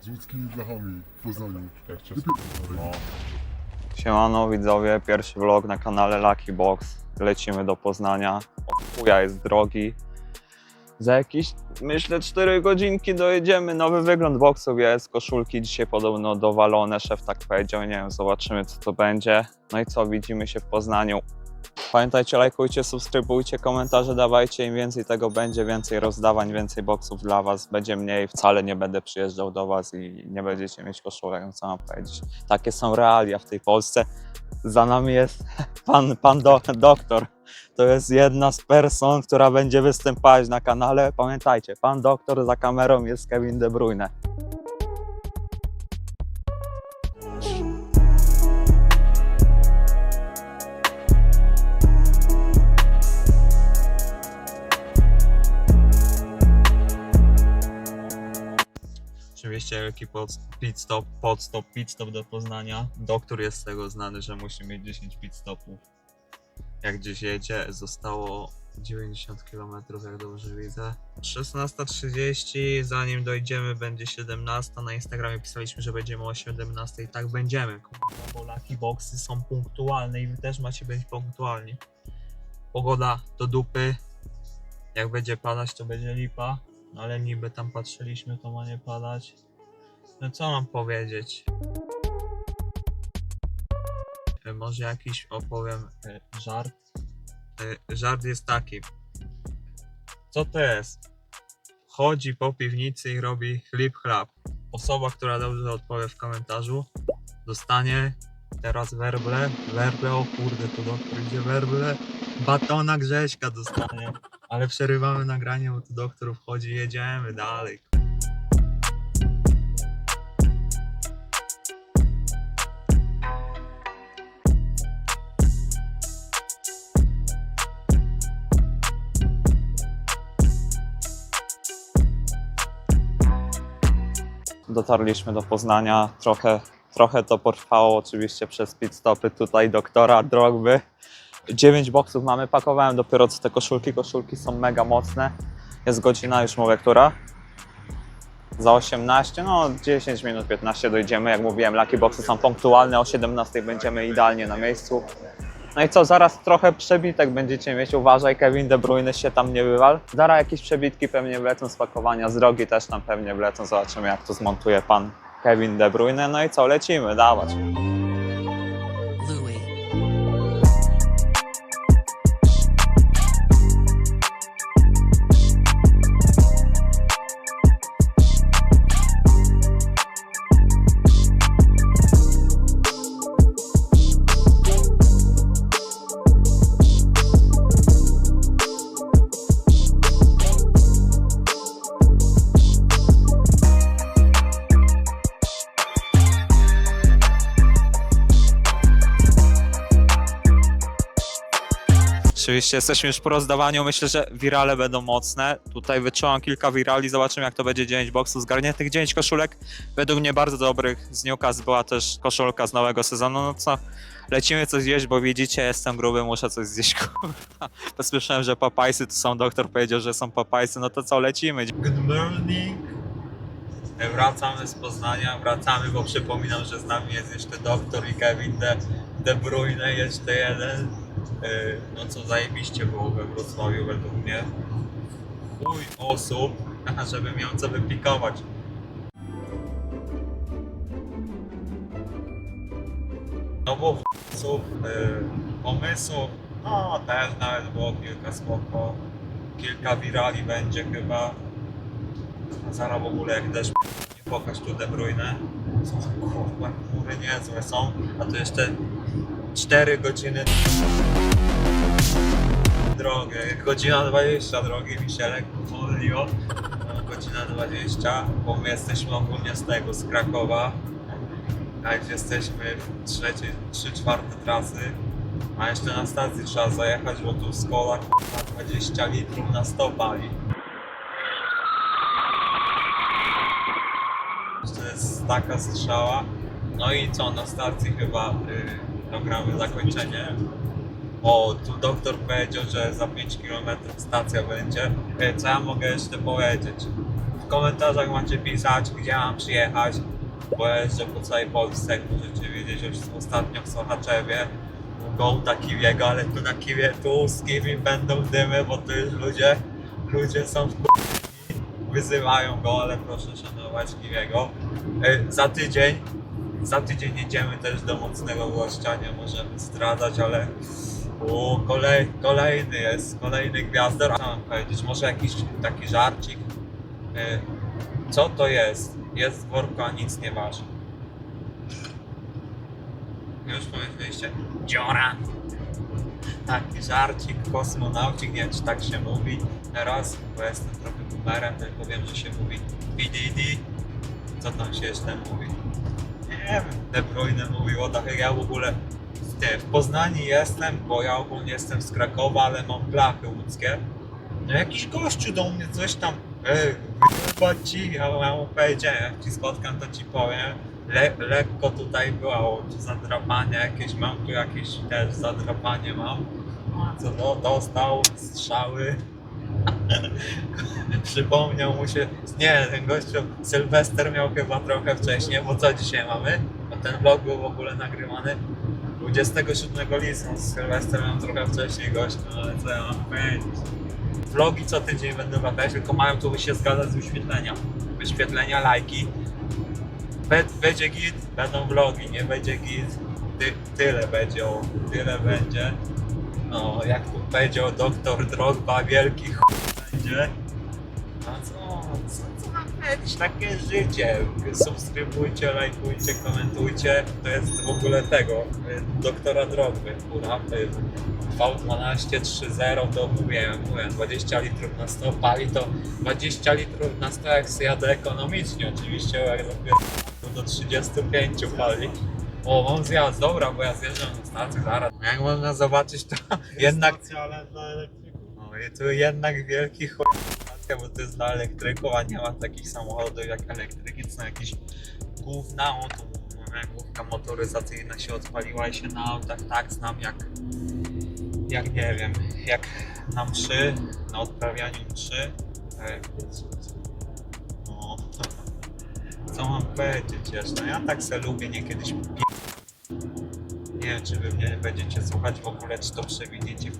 Z łódzkimi blachami w Poznaniu. Jak cię no. Siemano widzowie, pierwszy vlog na kanale Lucky Box. Lecimy do Poznania. Od chuja jest drogi. Za jakieś, myślę, 4 godzinki dojedziemy. Nowy wygląd boksów jest. Koszulki dzisiaj podobno dowalone. Szef tak powiedział. Nie wiem, zobaczymy co to będzie. No i co, widzimy się w Poznaniu. Pamiętajcie, lajkujcie, subskrybujcie, komentarze dawajcie. Im więcej tego będzie, więcej rozdawań, więcej boksów dla Was. Będzie mniej. Wcale nie będę przyjeżdżał do Was i nie będziecie mieć koszulek. Co mam powiedzieć. Takie są realia w tej Polsce. Za nami jest pan, pan do, doktor. To jest jedna z person, która będzie występować na kanale. Pamiętajcie, pan doktor za kamerą jest Kevin De Bruyne. Oczywiście wielki pod- pit stop, podstop, pit stop do Poznania. Doktor jest z tego znany, że musi mieć 10 pit stopów. Jak gdzieś jedzie, zostało 90 km, jak dobrze widzę. 16.30, zanim dojdziemy, będzie 17. Na Instagramie pisaliśmy, że będziemy o 17 i tak będziemy. Kurwa, bo Lucky Boxy są punktualne i wy też macie być punktualni. Pogoda do dupy. Jak będzie padać, to będzie lipa. No ale niby tam patrzyliśmy, to ma nie padać. No co mam powiedzieć? E, Może jakiś opowiem e, żart. E, Żart jest taki. Co to jest? Chodzi po piwnicy i robi chlip chlap. Osoba, która dobrze odpowie w komentarzu, dostanie teraz werble. Werble, o kurde, to doktor idzie werble. Batona Grześka dostanie. Ale przerywamy nagranie, bo tu doktor wchodzi jedziemy dalej. Dotarliśmy do Poznania, trochę, trochę to potrwało oczywiście przez pit stopy tutaj doktora Drogby. 9 boksów mamy, pakowałem dopiero co te koszulki, koszulki są mega mocne. Jest godzina, już mówię, która? Za 18, no 10 minut, 15 dojdziemy. Jak mówiłem, Lucky Boxy są punktualne, o 17 będziemy idealnie na miejscu. No i co, zaraz trochę przebitek będziecie mieć, uważaj, Kevin De Bruyne się tam nie wywal. Zaraz jakieś przebitki pewnie wlecą z pakowania, z drogi też tam pewnie wlecą, zobaczymy jak to zmontuje pan Kevin De Bruyne. No i co, lecimy, dawać. Oczywiście jesteśmy już po rozdawaniu, myślę, że wirale będą mocne. Tutaj wyczułam kilka wirali, zobaczymy jak to będzie 9 boksów zgarniętych. 9 koszulek, według mnie bardzo dobrych. Z Newcastle była też koszulka z nowego sezonu, no co, lecimy coś zjeść, bo widzicie, jestem gruby, muszę coś zjeść, kurwa. Słyszałem, że papajsy to są, doktor powiedział, że są papajsy, no to co, lecimy. Good morning. Wracamy z Poznania, wracamy, bo przypominam, że z nami jest jeszcze doktor i Kevin De, De Bruyne, jeszcze jeden. Yy, No co zajebiście było we Wrocławiu według mnie. Chuj osób, żeby miał co wypikować. No bo osób, yy, pomysłów, no też nawet było kilka spoko. Kilka wirali będzie chyba. A zaraz w ogóle jak deszcz nie pokaż tu De za kurwa, chmury niezłe są. A tu jeszcze 4 godziny drogę. Godzina 20 drogi pomyliło. No, godzina 20, bo my jesteśmy ogólnie z tego, z Krakowa. A jesteśmy w trzeciej, 3 czwarte trasy. A jeszcze na stacji trzeba zajechać, bo tu z kola kurwa, 20 litrów na 100 pali. To jest taka strzała. No i co, na stacji chyba y, dogramy zakończenie. O, tu doktor powiedział, że za 5 km stacja będzie. E, Co ja mogę jeszcze powiedzieć? W komentarzach macie pisać, gdzie mam przyjechać, bo ja jeżdżę po całej Polsce, jak możecie wiedzieć, ostatnio w Sochaczewie, u Gołta Kiwiego, ale tu na Kiwie, tu z Kiwi będą dymy, bo tu już ludzie, ludzie są w wyzywają go, ale proszę szanować Kiwiego. E, Za tydzień, za tydzień jedziemy też do mocnego gościa, nie możemy zdradzać, ale u, kolej, kolejny jest, kolejny gwiazdor. Mam powiedzieć, może jakiś taki żarcik? E, Co to jest? Jest w worku, a nic nie waży. Już powiedzieliście? Dziora! Taki żarcik, kosmonaucik, nie wiem czy tak się mówi teraz, bo jestem trochę boomerem, tylko wiem, że się mówi PDD. Co tam się jeszcze mówi? Nie wiem, De Bruyne mówił o tak, ja w ogóle nie, w Poznaniu jestem, bo ja ogólnie jestem z Krakowa, ale mam blachy łódzkie. No jakiś gościu do mnie coś tam, ej, ci, ja mu powiedziałem, jak ci spotkam, to ci powiem. Le, lekko tutaj było zadrapanie jakieś, mam tu jakieś też zadrapanie mam. Co do, dostał strzały. Przypomniał mu się, nie, ten gościu Sylwester miał chyba trochę wcześniej, bo co dzisiaj mamy? Bo ten vlog był w ogóle nagrywany 27 lipca, z Sylwestrem trochę wcześniej gość, no ale co ja mam powiedzieć. Vlogi co tydzień będą latać, tylko mają tu się zgadzać z wyświetlenia. Wyświetlenia, lajki. Będzie git, będą vlogi, nie będzie git. Ty, tyle będzie, tyle będzie. No, jak tu powiedział doktor Drogba, wielki ch... będzie. A co, co, powiedzieć? Takie życie. Subskrybujcie, lajkujcie, komentujcie. To jest w ogóle tego, y, doktora Drogby. Kurwa, to jest V12 3.0 to mówiłem, mówiłem, 20 litrów na 100 pali to 20 litrów na 100 jak jadę ekonomicznie oczywiście, jak do 35 pali. O, mam zjazd, dobra, bo ja zjeżdżam na stację zaraz. Jak można zobaczyć to jednak ale dla elektryków. no i tu jednak wielki bo to jest dla elektryków, a nie ma takich samochodów jak elektryki, to są jakieś moja główka motoryzacyjna się odpaliła i się na autach tak znam jak jak nie wiem, jak na mszy, na odprawianiu mszy. E, No, co mam powiedzieć jeszcze? Ja tak se lubię niekiedyś pie... Nie wiem, czy wy mnie będziecie słuchać w ogóle, czy to przewidzicie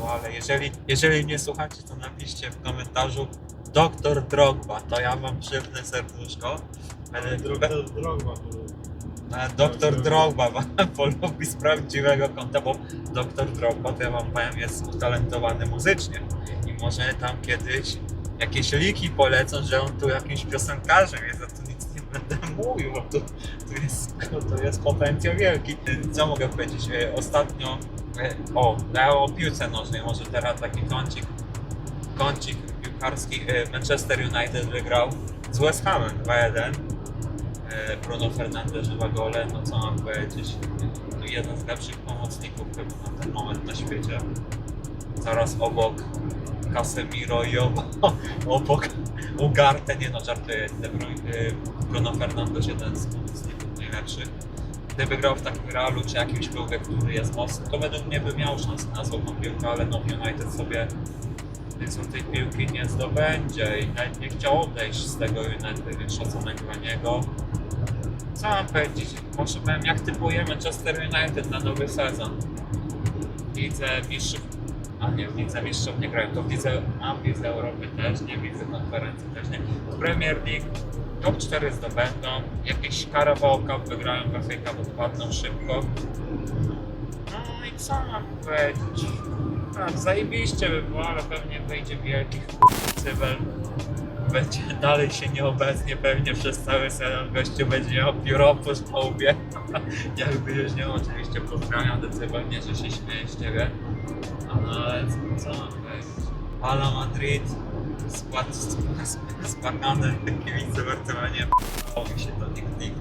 ale jeżeli, jeżeli nie słuchacie, to napiszcie w komentarzu Doktor Drogba, to ja wam przypnę serduszko. Ale druga, To jest droga. a Doktor Drogba wam polubi z prawdziwego konta, bo Doktor Drogba, to ja wam powiem, jest utalentowany muzycznie. I może tam kiedyś jakieś liki polecą, że on tu jakimś piosenkarzem jest, a tu nic nie będę mówił, bo tu, tu, jest, tu jest potencjał wielki. Co mogę powiedzieć? E, Ostatnio, e, o, ja o piłce nożnej, może teraz taki kącik, kącik piłkarski. E, Manchester United wygrał z West Hamem 2-1. E, Bruno Fernandes dwa gole, no co mam powiedzieć, to jeden z lepszych pomocników chyba na ten moment na świecie. Zaraz obok Casemiro i obok, obok Ugarte, nie no żartuję, Bruno Fernandes jeden z pomocników najlepszych. Gdyby grał w takim realu czy jakimś klubie, który jest mocny, to według mnie by miał szansę na złotą piłkę, ale no United sobie tej piłki nie zdobędzie i nawet nie chciał odejść z tego United, szacunek dla niego. Co mam powiedzieć? Może powiem, jak typuję Manchester United na nowy sezon. Widzę mistrzów, a nie, w Lidze Mistrzów nie grają, to widzę, a widzę Europy też nie, widzę konferencji też nie. Premier League top 4 zdobędą, jakieś Carabao wygrają w FA Cup, odpadną szybko. No i co mam powiedzieć? Tak, zajebiście by było, ale pewnie wyjdzie wielki cybel. Będzie dalej się nie obecnie pewnie przez cały sezon gościu będzie miał pióro po łbie. Jakby już nie oczywiście pozdrawiam decybel, nie że się śmieję z ciebie. Ale co mam powiedzieć? Hala Madrid, skład spłakane kibice Barcelonie, mi się to nikt nikt.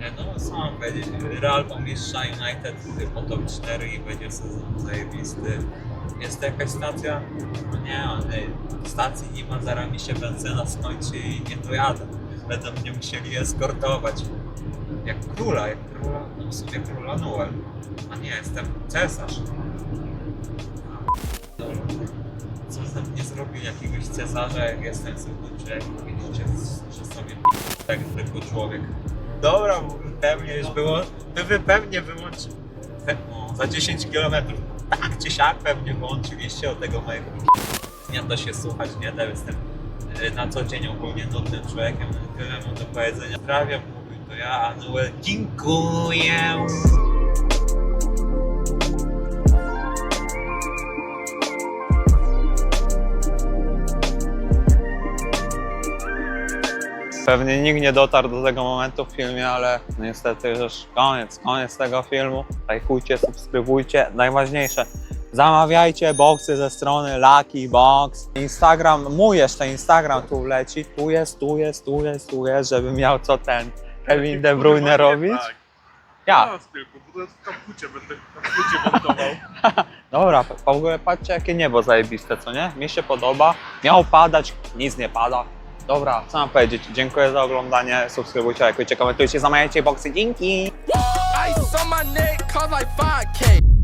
Nie, No co mam powiedzieć, Real pomistrza United po top 4 i będzie sezon zajebisty. Jest to jakaś stacja? No nie, ale stacji nie ma, zaraz mi się benzyna skończy i nie dojadę. Będą mnie musieli eskortować. Jak króla, jak króla, no w sumie króla Noel. A nie, jestem cesarz. Co tam nie zrobił jakiegoś cesarza, jak jestem zwykłym człowiekiem, powinien się, że sobie tak zwykły człowiek. Dobra, pewnie już było, wy pewnie wyłączy, pe- no, za 10 km, tak czy siak pewnie wyłączyliście od tego mojego nie da się słuchać, nie da, jestem e, na co dzień ogólnie nudnym człowiekiem, tyle mam do powiedzenia. Prawie mówił to ja, Anuel, dziękuję. Pewnie nikt nie dotarł do tego momentu w filmie, ale niestety już koniec, koniec tego filmu. Lajkujcie, subskrybujcie. Najważniejsze, zamawiajcie boxy ze strony Lucky Box. Instagram, mój jeszcze Instagram tu leci. Tu jest, tu jest, tu jest, tu jest, żeby miał co ten Kevin De Bruyne robić. Ja, Teraz tylko, bo to jest w kampucie, będę w kampucie montował. dobra, w ogóle patrzcie jakie niebo zajebiste, co nie? Mi się podoba. Miał padać, nic nie pada. Dobra, co mam powiedzieć? Dziękuję za oglądanie, subskrybujcie, lajkujcie, komentujcie, zamawiajcie boxy, dzięki! Ice on my neck, cause like 5K.